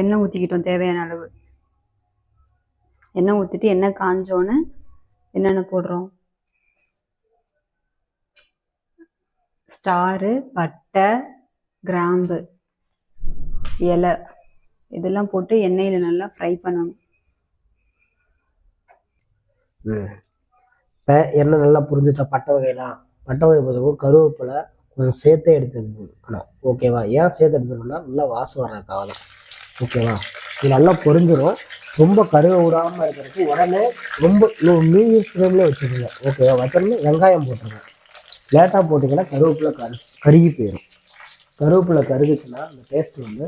எண்ணெய் ஊற்றிக்கிட்டோம் தேவையான அளவு. எண்ணெய் ஊற்றிட்டு எண்ணெய் காஞ்சோன்னு என்னென்ன போடுறோம்? ஸ்டாரு பட்டை கிராம்பு இலை. இதெல்லாம் போட்டு எண்ணெயில் நல்லா ஃப்ரை பண்ணணும். இப்போ எண்ணெய் நல்லா புரிஞ்சிச்சா பட்டை வகையெல்லாம். பட்டை வகை பொறுத்தவரைக்கும் கருவேப்பிலை கொஞ்சம் சேர்த்தே எடுத்துக்கணும். ஓகேவா? ஏன் சேர்த்து எடுத்துக்கணும்னா நல்லா வாசம் வர்றதுக்காக தான் ஓகேவா இது நல்லா பொறிஞ்சிடும் ரொம்ப கருவை விடாமல் இருக்கிறதுக்கு உடனே ரொம்ப மீடியம் ஃப்ளேம்லேயே வச்சுக்கோங்க ஓகேவா வச்சோம்னா வெங்காயம் போட்டுருங்க. லேட்டாக போட்டிங்கன்னா கருவேப்பிலை கரு கருகி போயிடும் கருவேப்பிலை கருகுச்சுன்னா அந்த டேஸ்ட் வந்து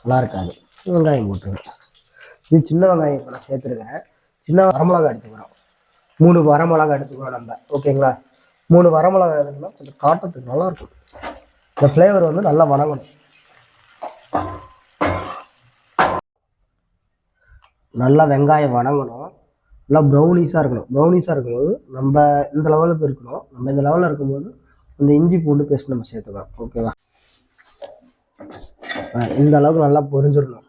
நல்லா இருக்காது. வெங்காயம் போட்டுருங்க. இது சின்ன வெங்காயம் இப்போ நான் சேர்த்துருக்கிறேன். சின்ன வரமிளகா எடுத்துக்கிறோம். மூணு வரமிளகா எடுத்துக்கிறோம் நம்ம. ஓகேங்களா மூணு வரமிளகா எடுத்துனா கொஞ்சம் காட்டத்துக்கு நல்லா இருக்கும். இந்த ஃப்ளேவர் வந்து நல்லா வணங்கணும். நல்லா வெங்காயம் வணங்கணும். நல்லா ப்ரௌனிஸாக இருக்கணும். ப்ரௌனிஸாக இருக்கும்போது நம்ம இந்த லெவலுக்கு இருக்கணும். நம்ம இந்த லெவலில் இருக்கும்போது இந்த இஞ்சி பூண்டு பேஸ்ட் நம்ம சேர்த்துக்கிறோம். ஓகேவா இந்த அளவுக்கு நல்லா பொரிஞ்சிடணும்.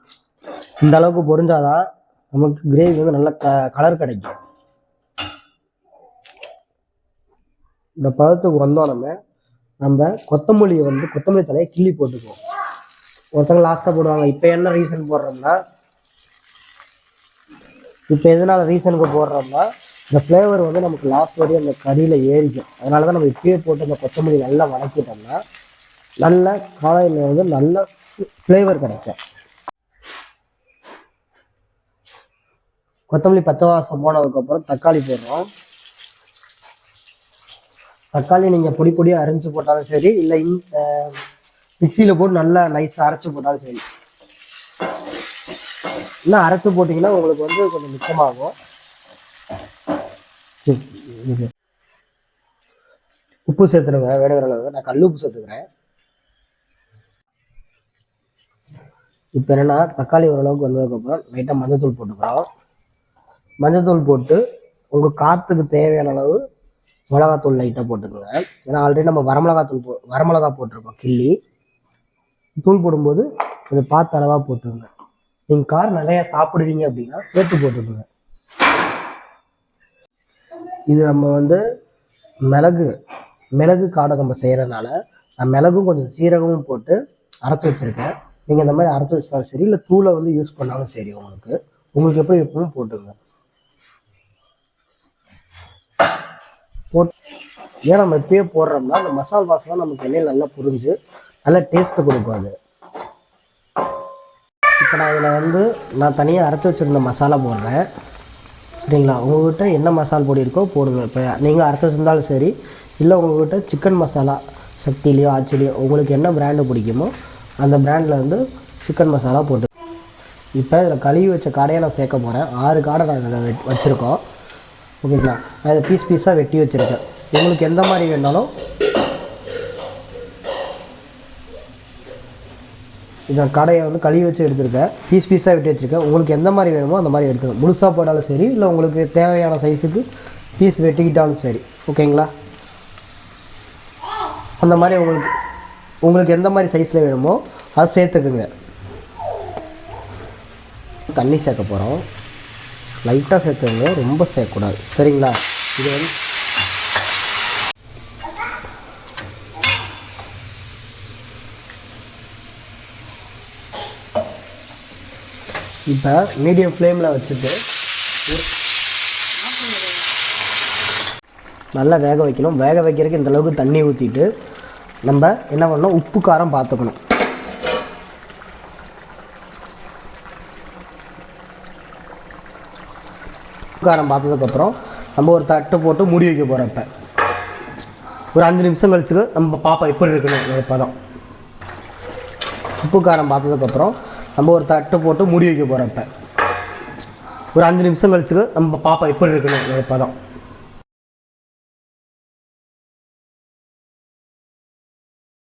இந்த அளவுக்கு பொரிஞ்சாதான் நமக்கு கிரேவி வந்து நல்ல க கலர் கிடைக்கும். இந்த பதத்துக்கு வந்தோடனே நம்ம. கொத்தமல்லியை வந்து கொத்தமல்லி தலையை கிள்ளி போட்டுக்குவோம். ஒருத்தவங்க லாஸ்ட்டாக போடுவாங்க. இப்போ என்ன ரீசன் போடுறோம்னா இப்போ எதனால ரீசனுக்கு போடுறோம்னா இந்த ஃப்ளேவர் வந்து நமக்கு லாஸ்ட் வரையும் அந்த கறியில் ஏறிக்கும். அதனால தான் நம்ம இப்பயே போட்டு அந்த கொத்தமல்லி நல்லா வதக்கிட்டோம்னா நல்ல காலையில் வந்து நல்ல ஃப்ளேவர் கிடைக்கும். கொத்தமல்லி பச்சை வாசம் போனதுக்கப்புறம் தக்காளி போடுறோம். தக்காளி நீங்கள் பொடி பொடியாக அரைஞ்சு போட்டாலும் சரி இல்லை மிக்சியில் போட்டு நல்லா நைஸாக அரைச்சி போட்டாலும் சரி. இன்னும் அரைச்சி போட்டிங்கன்னா உங்களுக்கு வந்து கொஞ்சம் மிச்சமாகும். உப்பு சேர்த்துடுங்க வேணுங்கிற அளவு நான் கல் உப்பு சேர்த்துக்கிறேன். இப்போ என்னென்னா தக்காளி ஓரளவுக்கு வந்ததுக்கப்புறம் லைட்டாக மஞ்சத்தூள் போட்டுக்கிறோம். மஞ்சத்தூள் போட்டு உங்கள் காற்றுக்கு தேவையான அளவு மிளகாத்தூள் லைட்டாக போட்டுக்கோங்க. ஏன்னா ஆல்ரெடி நம்ம வரமிளகாத்தூள் போ வரமிளகா போட்டிருக்கோம் கிள்ளி. தூள் போடும்போது கொஞ்சம் பார்த்து அளவாக போட்டுருங்க நீங்கள் கார் நிறையா சாப்பிடுவீங்க அப்படின்னா சேர்த்து போட்டுக்கோங்க. இது நம்ம வந்து மிளகு மிளகு காடை நம்ம செய்கிறதுனால நான் மிளகும் கொஞ்சம் சீரகமும் போட்டு அரைச்சி வச்சுருக்கேன். நீங்கள் இந்த மாதிரி அரைச்சி வச்சாலும் சரி இல்லை தூளை வந்து யூஸ் பண்ணாலும் சரி உங்களுக்கு. உங்களுக்கு எப்படி எப்பவும் போட்டுங்க போட் ஏன் நம்ம இப்பயே போடுறோம்னா அந்த மசால் வாசம் நமக்கு எண்ணெயில் நல்லா புரிஞ்சு நல்லா டேஸ்ட்டு கொடுக்கும் அது. இப்போ நான் இதில் வந்து நான் தனியாக அரைச்சி வச்சுருந்த மசாலா போடுறேன். சரிங்களா? உங்கள்கிட்ட என்ன மசாலா பொடி இருக்கோ போடுங்க. இப்போ நீங்கள் அரைச்சி வச்சிருந்தாலும் சரி இல்லை உங்கள்கிட்ட சிக்கன் மசாலா சக்திலேயோ ஆச்சிலையோ உங்களுக்கு என்ன பிராண்டு பிடிக்குமோ அந்த பிராண்டில் வந்து சிக்கன் மசாலா போட்டு இப்போ இதில் கழுவி வச்ச காடையை நான் சேர்க்க போகிறேன் ஆறு காடை நாங்கள் வெட் வச்சுருக்கோம். ஓகேங்களா? நான் இதை பீஸ் பீஸாக வெட்டி வச்சுருக்கேன். உங்களுக்கு எந்த மாதிரி வேணாலும் இந்த கடையை வந்து கழுவி வச்சு எடுத்திருக்கேன். பீஸ் பீஸாக வெட்டி வச்சுருக்கேன். உங்களுக்கு எந்த மாதிரி வேணுமோ அந்த மாதிரி எடுத்துக்கோங்க முழுசாக போட்டாலும் சரி இல்லை உங்களுக்கு தேவையான சைஸுக்கு பீஸ் வெட்டிக்கிட்டாலும் சரி. ஓகேங்களா அந்த மாதிரி உங்களுக்கு உங்களுக்கு எந்த மாதிரி சைஸில் வேணுமோ அதை சேர்த்துக்குங்க. தண்ணி சேர்க்க போகிறோம் லைட்டாக சேர்த்துக்கோங்க. ரொம்ப சேர்க்கக்கூடாது சரிங்களா? இது வந்து இப்போ மீடியம் ஃப்ளேமில் வச்சுட்டு நல்லா வேக வைக்கணும். வேக வைக்கிறதுக்கு இந்த அளவுக்கு தண்ணி ஊற்றிட்டு நம்ம என்ன பண்ணணும்? உப்பு காரம் பார்த்துக்கணும் உப்பு காரம் பார்த்ததுக்கப்புறம் நம்ம ஒரு தட்டு போட்டு மூடி வைக்க போகிறப்ப ஒரு அஞ்சு நிமிஷம் கழிச்சுக்கு நம்ம பாப்பா எப்படி இருக்கணும்? பதம். உப்பு காரம் பார்த்ததுக்கப்புறம் நம்ம ஒரு தட்டு போட்டு மூடி வைக்க போகிறோம் இப்போ. ஒரு அஞ்சு நிமிஷம் கழிச்சு நம்ம பாப்பா எப்படி இருக்கணும் ஒரு பதம்